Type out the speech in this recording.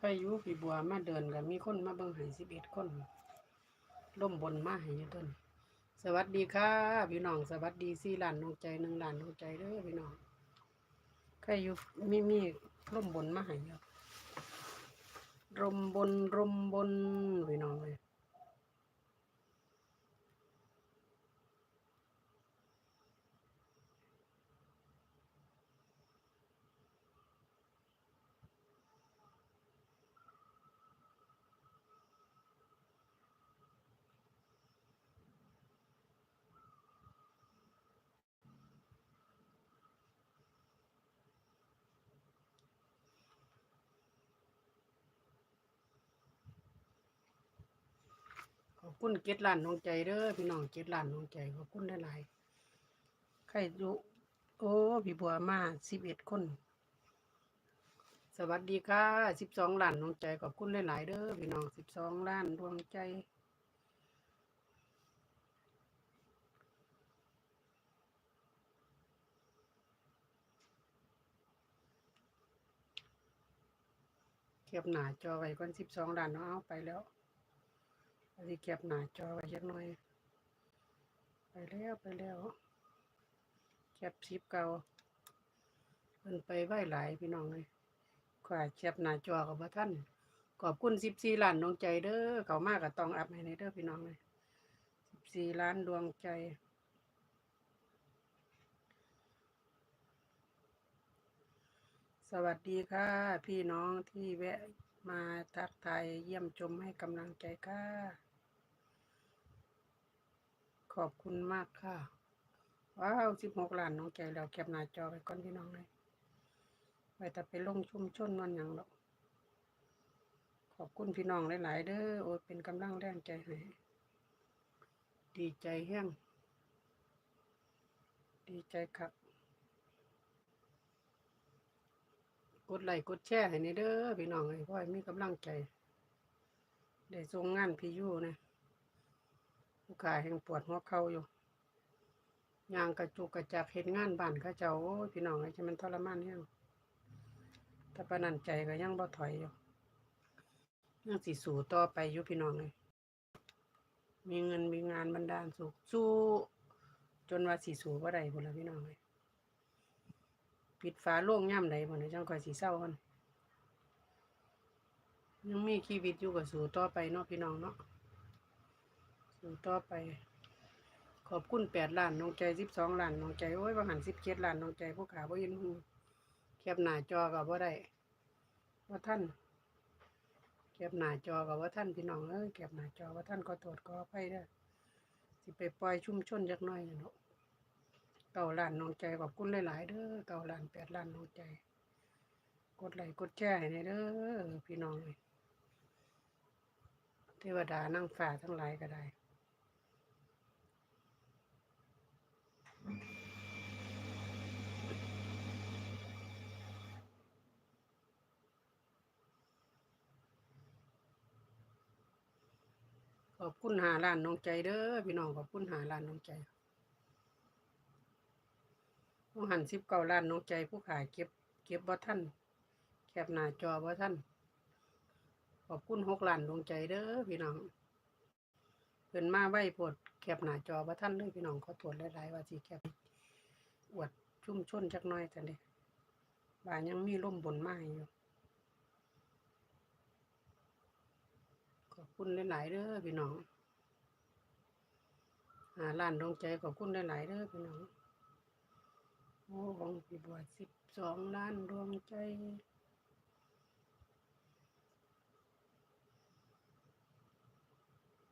ไปอยู่ปีบัวมาเดินกันมีคนมาเบิ่งหายสิบเอ็ดคนล่มบนมาให้อยู่ต้นสวัสดีค่ะพี่น้องสวัสดีสี่หลานดวงใจหนึ่งหลานดวงใจเด้อพี่น้องใครอยู่มีมีล่มบนมาให้อยู่ร่มบนร่มบนพี่น้องเลย คุณเจ็ดล้านดวงใจเด้อพี่น้องเจ็ดล้านดวงใจขอบคุณหลายๆใครอยู่โอ้พี่บัวมาสิบเอ็ดคน สวัสดีค่ะสิบสองล้านดวงใจขอบคุณหลายๆเด้อพี่น้องสิบสองล้านดวงใจเก็บหนาจอไว้ก่อนสิบสองล้านเนาะเอาไปแล้ว ดีเก็บหน้าจอไว้จักหน่อย ไปแล้วไปแล้วเก็บสิบเก่าเพิ่นไปไหวหลายพี่น้องเลยขวาเก็บหน้าจอกับว่าท่านขอบคุณสิบสี่ล้านดวงใจเด้อเขามากก็ต้องอัพให้ในเด้อพี่น้องเลยสิบสี่ล้านดวงใจสวัสดีค่ะ พี่น้องที่แวะมาทักทายเยี่ยมชมให้กำลังใจค่ะ ขอบคุณมากค่ะ ว้าวสิบหกล้านน้องใจแล้วแคปหน้าจอไปก่อนพี่น้องเลยไว้แต่ไปลงชุมชนวันอย่างหรอกขอบคุณพี่น้องหลายๆเด้อโอ้เป็นกำลังแรงใจให้ดีใจแห้งดีใจครับ กดไลค์กดแชร์ให้ในเด้อพี่น้องให้พ่อให้มีกำลังใจ ได้ส่งงานพี่ยู่นะ ลูกค้าแห่งปวดหัวเข่าอยู่ยางกระจุกกระจักเห็นงานบ้านเขาเจ้าโอ้พี่น้องไอ้จะมันทรมานแห้งแต่ปานนันใจก็ยังบ่ถอยอยู่ยังสิสู่ต่อไปอยู่พี่น้องเลยมีเงินมีงานบันดาลสุขสู้จนว่าสิสู่บ่ได้พุ่นละพี่น้องเลยปิดฝาโล่งย่ำใดบ่นี่ยจังค่อยสิเศร้ากันยังมีชีวิตอยู่กับสู่ต่อไปเนาะพี่น้องเนาะ สู่ต่อไป ขอบคุณแปดล้านน้องใจสิบสองล้านน้องใจโอ้ยบางหันสิบเจ็ดล้านน้องใจผู้ขาบ่ยินหูแคบหน้าจอกับว่าได้ว่าท่านแคบหน้าจอกับว่าท่านพี่น้องเอ้ยแคบหน้าจอว่าท่านก็ตรวจก็ไปได้สิไปปล่อยชุ่มชนจักหน่อยเนาะเก้าล้านน้องใจขอบคุณหลายๆเด้อเก้าล้านแปดล้านน้องใจ กดไลค์กดแชร์ให้เด้อพี่น้องเลยเทวดานั่งฝ่าทั้งหลายก็ได้ ขอบคุณหาล้านน้องใจเด้อพี่น้องขอบคุณหาล้านน้องใจผู้หันสิบเก้าล้านน้องใจผู้ขายเก็บ เก็บบ่ท่านแคบหน้าจอบ่ท่านขอบคุณหกล้านดวงใจเด้อพี่น้องเพิ่นมาไว้โพดแคบหน้าจอบ่ท่านเลยพี่น้องขอตรวจหลายๆว่าสิแคบอวดชุ่มชนจักน่อยจังเด้บ่ายังมีลมบนไม้อยู่ ขอบ คุณหลายๆเด้อพี่น้องหาล้านดวงใจขอบคุณหลายๆเด้อพี่น้องโอ้ของพี่บัวสิบสองล้านดวงใจ